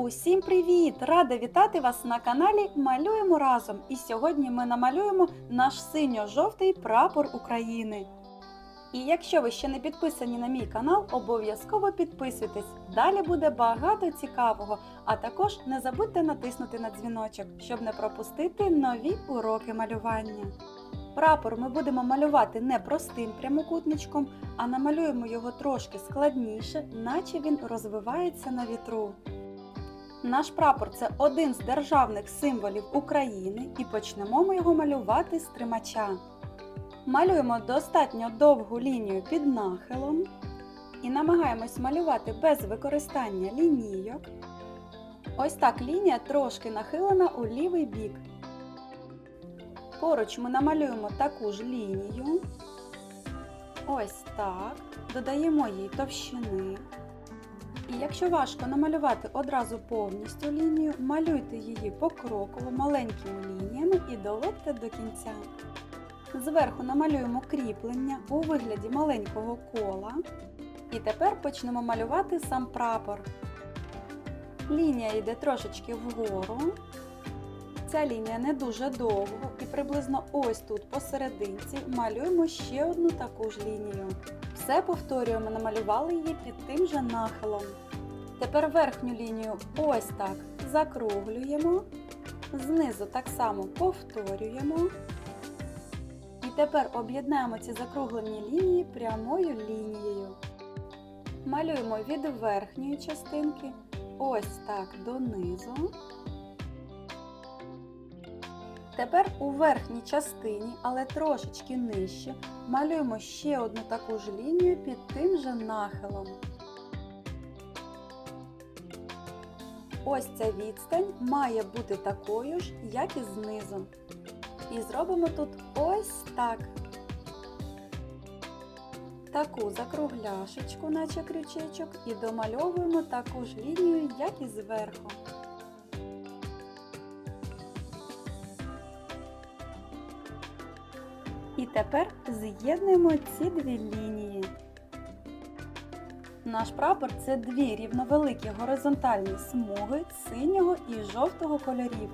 Усім привіт! Рада вітати вас на каналі Малюємо разом. І сьогодні ми намалюємо наш синьо-жовтий прапор України. І якщо ви ще не підписані на мій канал, обов'язково підписуйтесь. Далі буде багато цікавого. А також не забудьте натиснути на дзвіночок, щоб не пропустити нові уроки малювання. Прапор ми будемо малювати не простим прямокутничком, а намалюємо його трошки складніше, наче він розвивається на вітру. Наш прапор це один з державних символів України і почнемо ми його малювати з тримача. Малюємо достатньо довгу лінію під нахилом і намагаємось малювати без використання лінійок. Ось так лінія трошки нахилена у лівий бік. Поруч ми намалюємо таку ж лінію. Ось так. Додаємо їй товщини. І якщо важко намалювати одразу повністю лінію, малюйте її покроково маленькими лініями і доводьте до кінця. Зверху намалюємо кріплення у вигляді маленького кола. І тепер почнемо малювати сам прапор. Лінія йде трошечки вгору. Ця лінія не дуже довго і приблизно ось тут посерединці малюємо ще одну таку ж лінію. Все повторюємо, намалювали її під тим же нахилом. Тепер верхню лінію ось так закруглюємо, знизу так само повторюємо. І тепер об'єднаємо ці закруглені лінії прямою лінією. Малюємо від верхньої частинки ось так донизу. Тепер у верхній частині, але трошечки нижче, малюємо ще одну таку ж лінію під тим же нахилом. Ось ця відстань має бути такою ж, як і знизу. І зробимо тут ось так. Таку закругляшечку, наче крючечок, і домальовуємо таку ж лінію, як і зверху. І тепер з'єднуємо ці дві лінії. Наш прапор це дві рівновеликі горизонтальні смуги синього і жовтого кольорів.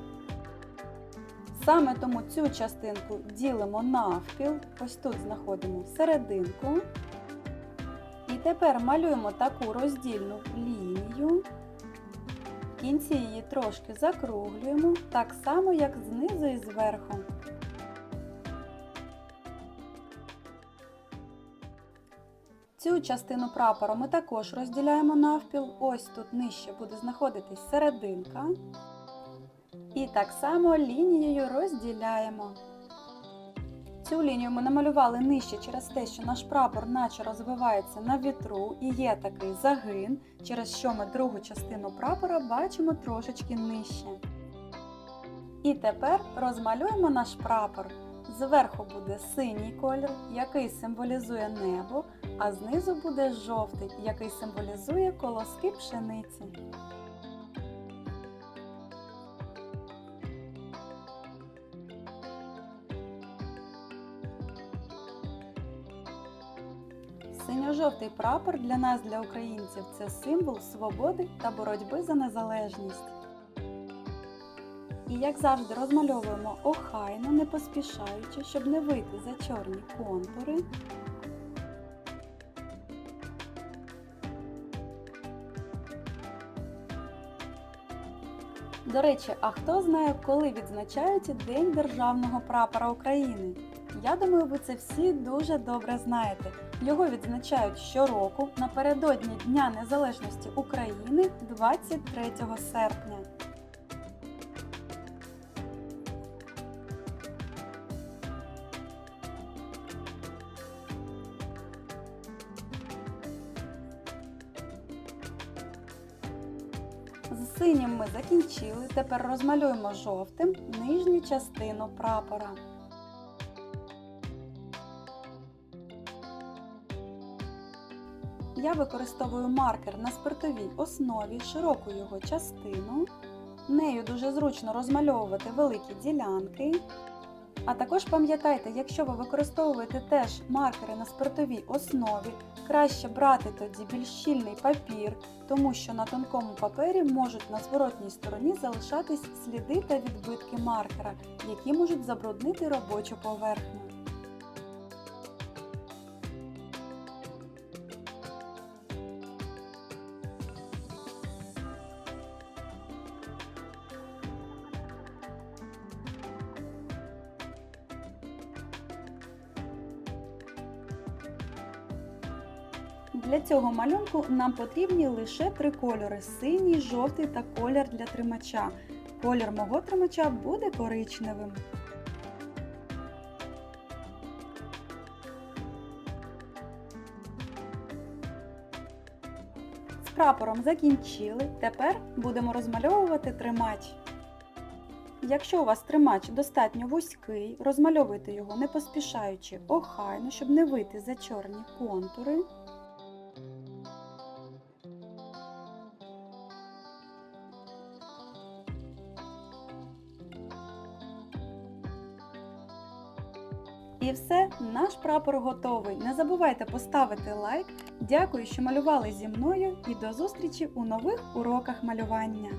Саме тому цю частинку ділимо навпіл, ось тут знаходимо серединку. І тепер малюємо таку роздільну лінію. В кінці її трошки закруглюємо, так само, як знизу і зверху. Цю частину прапора ми також розділяємо навпіл. Ось тут нижче буде знаходитись серединка. І так само лінією розділяємо. Цю лінію ми намалювали нижче через те, що наш прапор наче розвивається на вітру і є такий загин, через що ми другу частину прапора бачимо трошечки нижче. І тепер розмалюємо наш прапор. Зверху буде синій колір, який символізує небо, а знизу буде жовтий, який символізує колоски пшениці. Синьо-жовтий прапор для нас, для українців, це символ свободи та боротьби за незалежність. І як завжди розмальовуємо охайно, не поспішаючи, щоб не вийти за чорні контури. До речі, а хто знає, коли відзначають День Державного прапора України? Я думаю, ви це всі дуже добре знаєте. Його відзначають щороку напередодні Дня Незалежності України 23 серпня. З синім ми закінчили. Тепер розмалюємо жовтим нижню частину прапора. Я використовую маркер на спиртовій основі, широку його частину. Нею дуже зручно розмальовувати великі ділянки. А також пам'ятайте, якщо ви використовуєте теж маркери на спиртовій основі, краще брати тоді більш щільний папір, тому що на тонкому папері можуть на зворотній стороні залишатись сліди та відбитки маркера, які можуть забруднити робочу поверхню. Для цього малюнку нам потрібні лише три кольори: синій, жовтий та колір для тримача. Колір мого тримача буде коричневим. З прапором закінчили. Тепер будемо розмальовувати тримач. Якщо у вас тримач достатньо вузький, розмальовуйте його не поспішаючи охайно, щоб не вийти за чорні контури. І все, наш прапор готовий. Не забувайте поставити лайк. Дякую, що малювали зі мною і до зустрічі у нових уроках малювання.